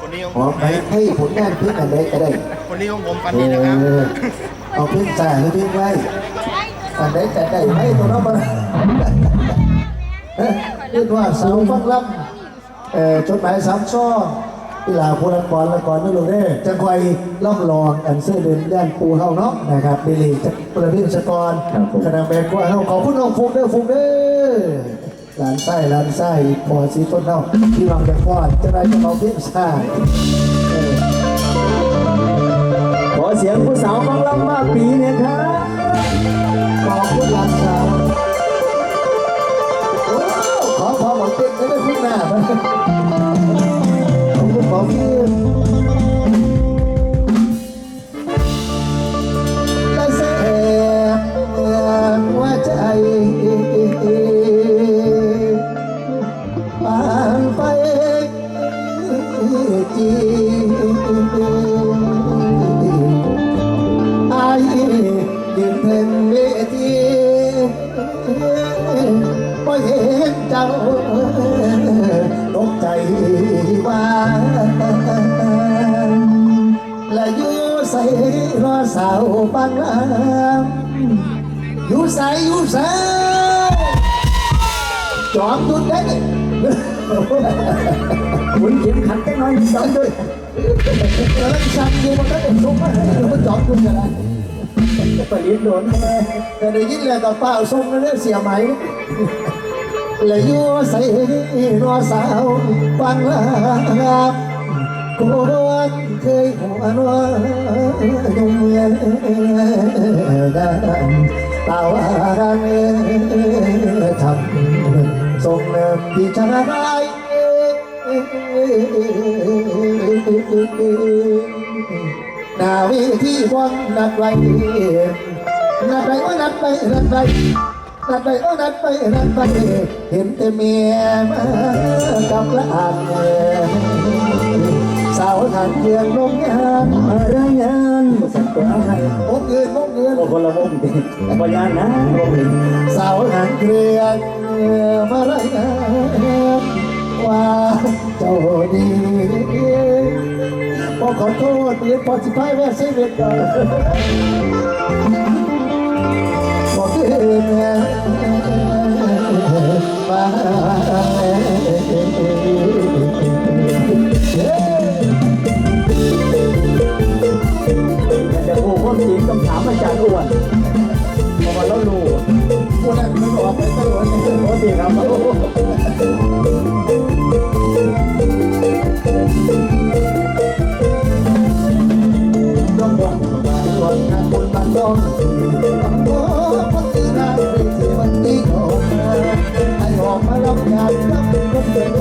คนนี้ของขผอมไปให้ผลงานเพลงอันใดก็ได้คนนี้ของผมปันเอนี้นะครับอเอาเพลงจ่ายให้เพลงไว้อันใดก็ได้ไหมตัวน้องมันเรียกว่าสาวฟังลำเอ่อจดหมายสามช่ออีหลาโพลันกรละก่อนนั่นลงเด้จะคอยล่องลองอันเสื้อเดินย่านปูเฮาเนาะนะครับดีลีจากประเทศสกรคณะแบกว่าเฮาขอบคุณน้องฟุกเด้อฟุกเด้อ หลานไส้หลานไส้พอสีต้นเฮาที่วางแบกว่าจะได้จะเอาเพียงซ่าขอเสียงผู้สาวฟังลำมากปีเนี่ยครับ เห็นเจ้าตกใจว่าและอยู่ใส่รอสาวบางลำอยู่ใส่อยู่ใส่จอมจุดเด็ดหมุนเข็มขัดจังหน่อยสองด้วยแล้วสั่งอยู่มันก็เป็นซุ้มมันจอมจุดกันนะปริดโดนแต่ได้ยินแล้วกับเป้าซุ้มนั่นเสียไหม และอยู่ใส่รอสาวบางลำคนเคยหัวนอนยุ่งเย็นกันตาวารันทำส่งเริ่มที่จะได้นาเวทีวังนัดไว้นัดไปว่านัดไปนัดไป นัดไปว่านัดไปนัดไป เห็นแต่เมียมากับละอ่านสาวทานเพียงลงยานอะไรงานสักตัวอะไรมกเงินมกเงินโอ้คนละวงดิบอยานนะวงนี้สาวทานเพียงมาไรายงานว่าเจ้าดีพอขอโทษเรียนพอสิพายแม่เสียเวทก่อน แต่จะโอ้ความจริงต้องถามอาจารย์อ้วนพราะว่าเรารู้คนนั้นมันอกไปตั้งวันนี้โอ้ดีครับ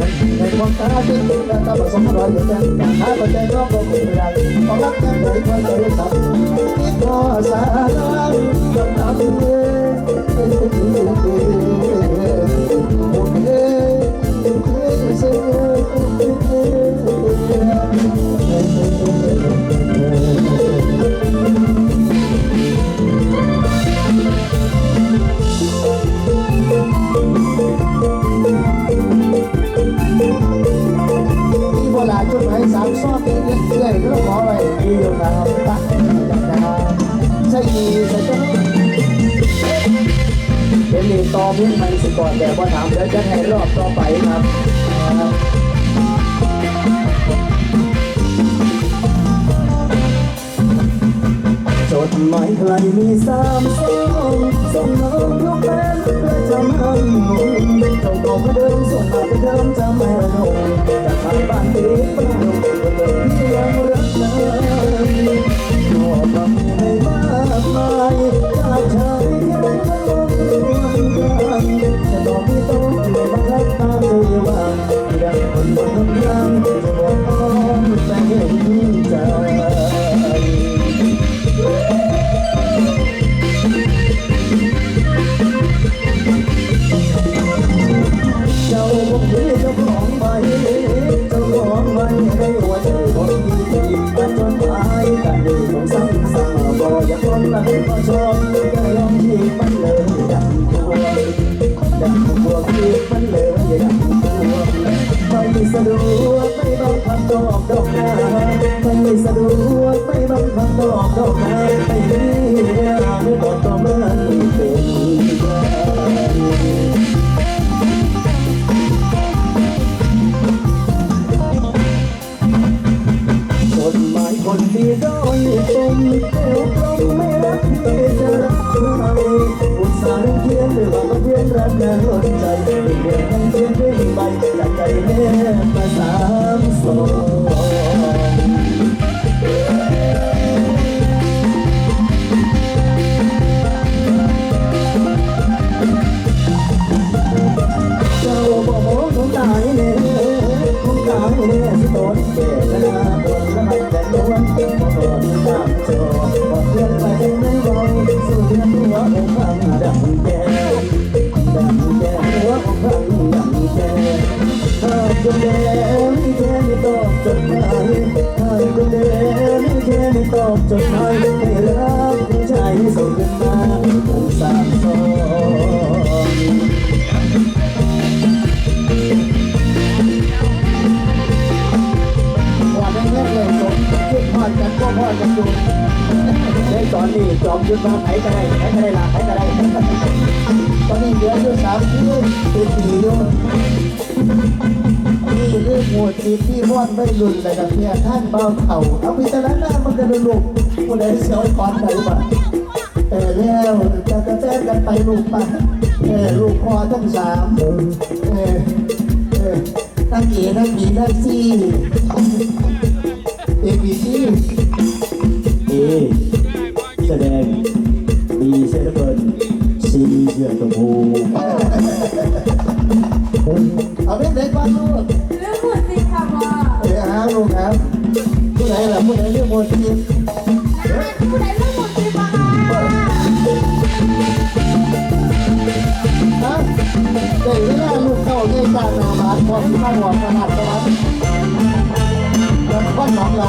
me encontrarás en tu plata por sombra de ayer, bajado de rojo cultural, o la tengo y cuando yo salgo, mi cosa, yo también, este chico. North Bear. เล่นตอนนี้จอมยุทธมาไหนก็ได้ไหนก็ได้ลาไหนก็ได้ตอนนี้เหลืออยู่สามคิวตัวสี่อยู่นี่เรื่องหัวจีที่ม่อนไม่ลุนเลยกับเมียท่านเบาเข่าเอาพิจหน้ามันกระลุกคนไหนเสียวคอนไหนบ้าเออแล้วจะกระแทกกันไปลูกปะเออลูกคอทั้งสามเออเออตั้งเอตั้งบีตั้งซี่เอบีซี่ีแสดงมีเช่นเดิมสีเหลืองชมพูเอาเบไหนก่อนลูกเรื่องหมดสิค่ะพ่อเดี๋ยวครับลูกครับผู้ไหนล่ะผู้ไหนเรื่องหมดสิผู้ไหนเรื่องหมดสิบ้าฮะเด็กน่ลูกเข้าเด็การนามาพอที่ข้าวหัวขนาดประมาณแล้วก็หนองเรา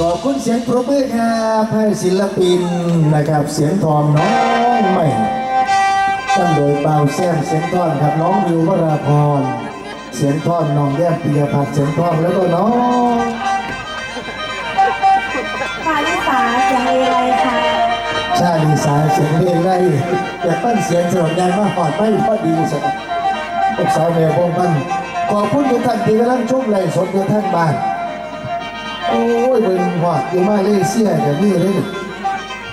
สัญญาณเสียงต้องรอปรบมือครับให้ศิลปินนะครับเสียงทองน้องใหม่ตั้งโดยเบาแซมเสียงทองครับน้องวิววราพรเสียงทองน้องแย้มปิยพัฒน์เสียงทองแล้วก็น้องคาลิสาเสียงเอไรค่ะชาลีสาเสียงเพลงได้แต่ปั้นเสียงสนงานมาหอดไม่พอดีสักลูกสาวแม่พงพันขอบคุณทุกท่านที่กำลังชมไลฟ์สดอยู่ท่านบ้านโอ้ เบิ่งหอดอยู่มาเลเซียกับนี่เลย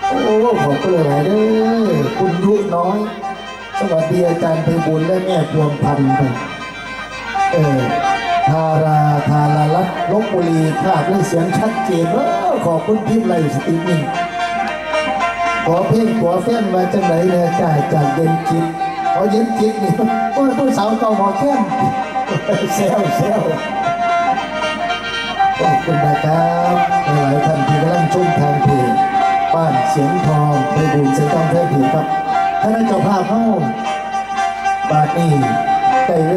โอ้ขอบคุณหลายเด้อคุณยุน้อย สวัสดีอาจารย์ไพบุญและแม่พวงพันธ์ไปเออทาราทาราลัตลบบุรีภาพและเสียงชัดเจนเออขอบคุณพิมพ์ไลสตรีมมิ่งขอเพลงขอแฟนมาจังไหนเนี่ยจ่ายจากเย็นจิตขอเย็นจิตนี่โอ้ยผู้สาวเก่าหมอแค้มเซลเซล ขอบคุณนะครับหลายท่านที่กำลังชมทางเพจบ้านเสียงทองไปบุญเสียงทองแท้ผีครับท่านเจ้าภาพเข้าบาทนี้ได้เว